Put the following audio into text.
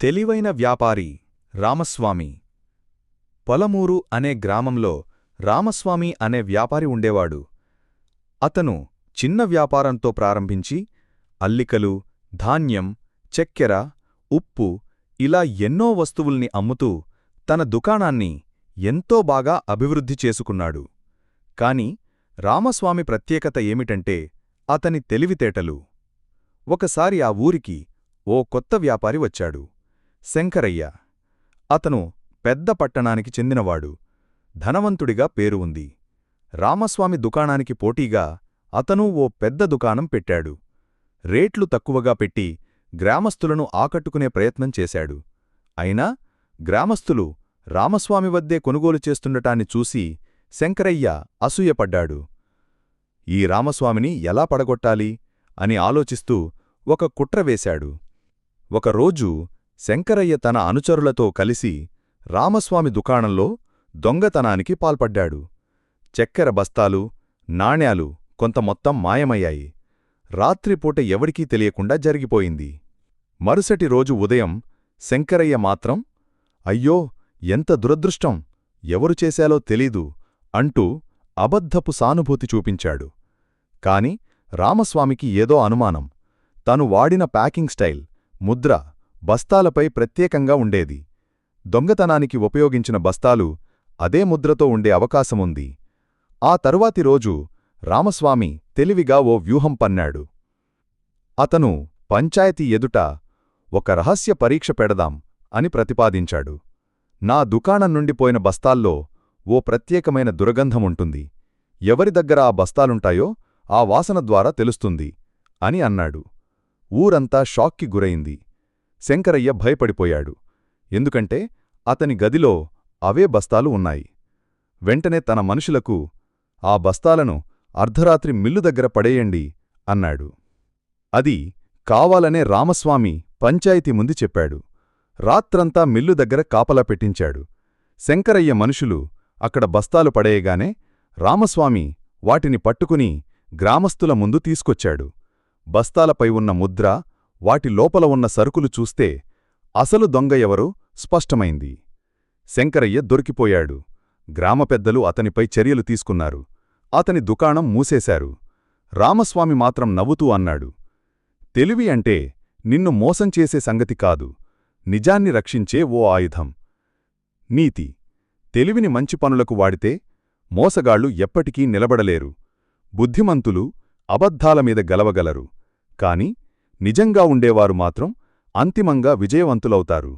తెలివైన వ్యాపారి రామస్వామి. పొలమూరు అనే గ్రామంలో రామస్వామి అనే వ్యాపారి ఉండేవాడు. అతను చిన్న వ్యాపారంతో ప్రారంభించి అల్లికలు ధాన్యం చెక్కెర ఉప్పు ఇలా ఎన్నో వస్తువుల్ని అమ్ముతూ తన దుకాణాన్ని ఎంతో బాగా అభివృద్ధి చేసుకున్నాడు. కాని రామస్వామి ప్రత్యేకత ఏమిటంటే అతని తెలివితేటలు. ఒకసారి ఆ ఊరికి ఓ కొత్త వ్యాపారి వచ్చాడు. శంకరయ్య. అతను పెద్ద పట్టణానికి చెందినవాడు. ధనవంతుడిగా పేరు ఉంది. రామస్వామి దుకాణానికి పోటీగా అతనూ ఓ పెద్ద దుకాణం పెట్టాడు. రేట్లు తక్కువగా పెట్టి గ్రామస్తులను ఆకట్టుకునే ప్రయత్నం చేశాడు. అయినా గ్రామస్తులు రామస్వామి వద్దే కొనుగోలు చేస్తుండటాన్ని చూసి శంకరయ్య అసూయపడ్డాడు. ఈ రామస్వామిని ఎలా పడగొట్టాలి అని ఆలోచిస్తూ ఒక కుట్ర వేశాడు. ఒకరోజు శంకరయ్య తన అనుచరులతో కలిసి రామస్వామి దుకాణంలో దొంగతనానికి పాల్పడ్డాడు. చెక్కెర బస్తాలు నాణ్యాలు కొంత మొత్తం మాయమయ్యాయి. రాత్రిపూట ఎవరికీ తెలియకుండా జరిగిపోయింది. మరుసటి రోజు ఉదయం శంకరయ్య మాత్రం అయ్యో ఎంత దురదృష్టం! ఎవరు చేశాలో తెలీదు అంటూ అబద్ధపు సానుభూతి చూపించాడు. కాని రామస్వామికి ఏదో అనుమానం. తను వాడిన ప్యాకింగ్ స్టైల్ ముద్ర బస్తాలపై ప్రత్యేకంగా ఉండేది. దొంగతనానికి ఉపయోగించిన బస్తాలు అదే ముద్రతో ఉండే అవకాశముంది. ఆ తరువాతి రోజు రామస్వామి తెలివిగా ఓ వ్యూహం పన్నాడు. అతను పంచాయతీ ఎదుట ఒక రహస్య పరీక్ష పెడదాం అని ప్రతిపాదించాడు. నా దుకాణం నుండి పోయిన బస్తాల్లో ఓ ప్రత్యేకమైన దుర్గంధముంటుంది. ఎవరి దగ్గర ఆ బస్తాలుంటాయో ఆ వాసన ద్వారా తెలుస్తుంది అని అన్నాడు. ఊరంతా షాక్కి గురైంది. శంకరయ్య భయపడిపోయాడు. ఎందుకంటే అతని గదిలో అవే బస్తాలు ఉన్నాయి. వెంటనే తన మనుషులకు ఆ బస్తాలను అర్ధరాత్రి మిల్లు దగ్గర పడేయండి అన్నాడు. అది కావాలనే రామస్వామి పంచాయతీ ముందు చెప్పాడు. రాత్రంతా మిల్లు దగ్గర కాపలా పెట్టించాడు. శంకరయ్య మనుషులు అక్కడ బస్తాలు పడేయగానే రామస్వామి వాటిని పట్టుకుని గ్రామస్తుల ముందు తీసుకొచ్చాడు. బస్తాలపై ఉన్న ముద్ర వాటి లోపల ఉన్న సరుకులు చూస్తే అసలు దొంగ ఎవరో స్పష్టమైంది. శంకరయ్య దొరికిపోయాడు. గ్రామ పెద్దలు అతనిపై చర్యలు తీసుకున్నారు. అతని దుకాణం మూసేశారు. రామస్వామి మాత్రం నవ్వుతూ అన్నాడు. తెలివి అంటే నిన్ను మోసం చేసే సంగతి కాదు. నిజాన్ని రక్షించే ఓ ఆయుధం. నీతి. తెలివిని మంచి పనులకు వాడితే మోసగాళ్ళు ఎప్పటికీ నిలబడలేరు. బుద్ధిమంతులు అబద్ధాల మీద గలవగలరు. కాని నిజంగా ఉండేవారు మాత్రం అంతిమంగా విజయవంతులవుతారు.